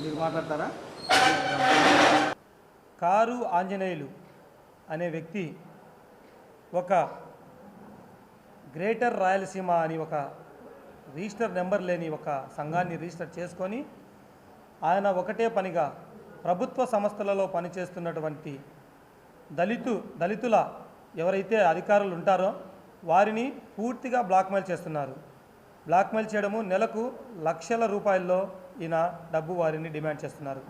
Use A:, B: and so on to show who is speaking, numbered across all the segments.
A: మీరు మాట్లాడతారా?
B: కారు ఆంజనేయులు అనే వ్యక్తి ఒక గ్రేటర్ రాయలసీమ అని ఒక రిజిస్టర్ నెంబర్ లేని ఒక సంఘాన్ని రిజిస్టర్ చేసుకొని ఆయన ఒకటే పనిగా ప్రభుత్వ సంస్థలలో పనిచేస్తున్నటువంటి దళితు దళితుల ఎవరైతే అధికారులు ఉంటారో వారిని పూర్తిగా బ్లాక్మెయిల్ చేస్తున్నారు. బ్లాక్మెయిల్ చేయడము నెలకు లక్షల రూపాయల్లో ఈయన డబ్బు వారిని డిమాండ్ చేస్తున్నారు.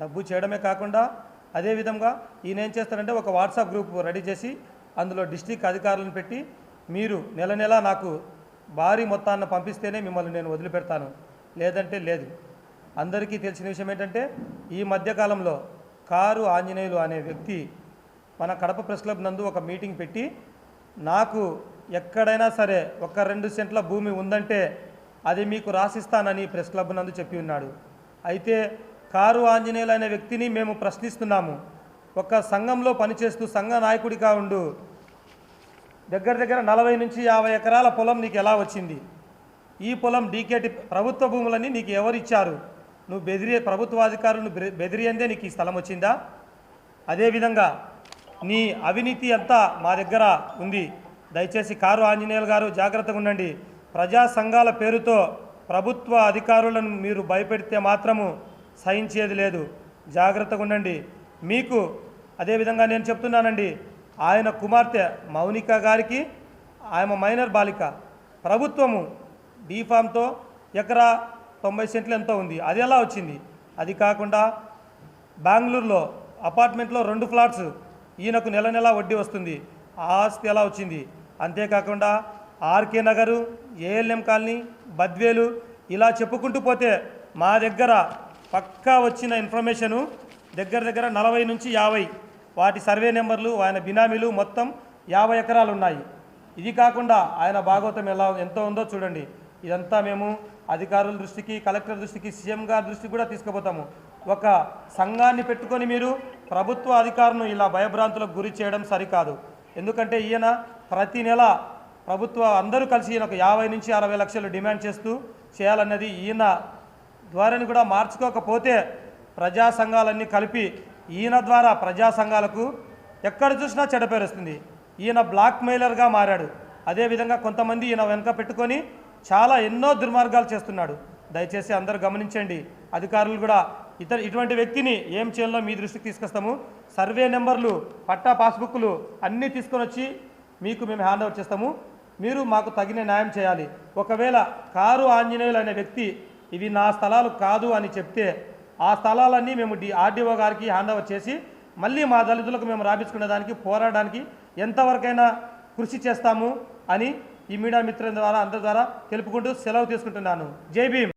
B: డబ్బు చేయడమే కాకుండా అదేవిధంగా ఈయన ఏం చేస్తారంటే ఒక వాట్సాప్ గ్రూప్ రెడీ చేసి అందులో డిస్టిక్ అధికారులను పెట్టి మీరు నెల నెల నాకు భారీ మొత్తాన్ని పంపిస్తేనే మిమ్మల్ని నేను వదిలిపెడతాను. లేదంటే లేదు. అందరికీ తెలిసిన విషయం ఏంటంటే ఈ మధ్యకాలంలో కారు ఆంజనేయులు అనే వ్యక్తి మన కడప ప్రెస్ క్లబ్ నందు ఒక మీటింగ్ పెట్టి నాకు ఎక్కడైనా సరే ఒక రెండు సెంట్ల భూమి ఉందంటే అది మీకు రాసిస్తానని ప్రెస్ క్లబ్ నందు చెప్పి ఉన్నాడు. అయితే కారు ఆంజనేయులు అనే వ్యక్తిని మేము ప్రశ్నిస్తున్నాము. ఒక సంఘంలో పనిచేస్తూ సంఘ నాయకుడిగా ఉండు. దగ్గర దగ్గర నలభై నుంచి యాభై ఎకరాల పొలం నీకు ఎలా వచ్చింది? ఈ పొలం డీకేటి ప్రభుత్వ భూములని నీకు ఎవరు ఇచ్చారు? నువ్వు బెదిరి ప్రభుత్వ అధికారులను బె- బెదిరియందే నీకు ఈ స్థలం వచ్చిందా? అదేవిధంగా నీ అవినీతి అంతా మా దగ్గర ఉంది. దయచేసి కారు ఆంజనేయులు గారు జాగ్రత్తగా ఉండండి. ప్రజా సంఘాల పేరుతో ప్రభుత్వ అధికారులను మీరు భయపెడితే మాత్రము సహించేది లేదు. జాగ్రత్తగా ఉండండి. మీకు అదేవిధంగా నేను చెప్తున్నానండి. ఆయన కుమార్తె మౌనిక గారికి ఆమె మైనర్ బాలిక. ప్రభుత్వము బీఫామ్తో ఎకరా తొంభై సెంట్లు ఎంతో ఉంది. అది ఎలా వచ్చింది? అది కాకుండా బెంగళూరులో అపార్ట్మెంట్లో రెండు ఫ్లాట్స్ ఈయనకు నెల నెల వడ్డీ వస్తుంది. ఆ ఆస్తి ఎలా వచ్చింది? అంతేకాకుండా R K Nagar A L M colony Badvel ఇలా చెప్పుకుంటూ పోతే మా దగ్గర పక్కా వచ్చిన ఇన్ఫర్మేషను దగ్గర దగ్గర నలభై నుంచి యాభై. వాటి సర్వే నెంబర్లు ఆయన బినామీలు మొత్తం యాభై ఎకరాలు ఉన్నాయి ఇది కాకుండా ఆయన భాగవతం ఎలా ఎంతో ఉందో చూడండి. ఇదంతా మేము అధికారుల దృష్టికి కలెక్టర్ దృష్టికి సీఎం గారి దృష్టికి కూడా తీసుకుపోతాము. ఒక సంఘాన్ని పెట్టుకొని మీరు ప్రభుత్వ అధికారులను ఇలా భయభ్రాంతులకు గురి చేయడం సరికాదు. ఎందుకంటే ఈయన ప్రతి నెల ప్రభుత్వ అందరూ కలిసి ఈయన ఒక యాభై నుంచి అరవై లక్షలు డిమాండ్ చేస్తూ చేయాలన్నది ఈయన ద్వారాని కూడా మార్చుకోకపోతే ప్రజా సంఘాలన్నీ కలిపి ఈయన ద్వారా ప్రజా సంఘాలకు ఎక్కడ చూసినా చెడపేరుస్తుంది వస్తుంది ఈయన బ్లాక్ మెయిలర్గా మారాడు. అదేవిధంగా కొంతమంది ఈయన వెనక పెట్టుకొని చాలా ఎన్నో దుర్మార్గాలు చేస్తున్నాడు. దయచేసి అందరూ గమనించండి. అధికారులు కూడా ఇతర ఇటువంటి వ్యక్తిని ఏం చేయాలో మీ దృష్టికి తీసుకొస్తాము. సర్వే నెంబర్లు పట్టా పాస్బుక్లు అన్నీ తీసుకొని వచ్చి మీకు మేము హ్యాండ్ ఓవర్ చేస్తాము. మీరు మాకు తగిన న్యాయం చేయాలి. ఒకవేళ కారు ఆంజనేయులు అనే వ్యక్తి ఇవి నా స్థలాలు కాదు అని చెప్తే ఆ స్థలాలన్నీ మేము డి ఆర్డీఓ గారికి హ్యాండ్ ఓవర్ చేసి మళ్ళీ మా దళితులకు మేము రాపించుకునే దానికి పోరాడడానికి ఎంతవరకైనా కృషి చేస్తాము అని ఈ మీడియా మిత్రుల ద్వారా అందరి ద్వారా తెలుపుకుంటూ సెలవు తీసుకుంటున్నాను. జై భీమ్!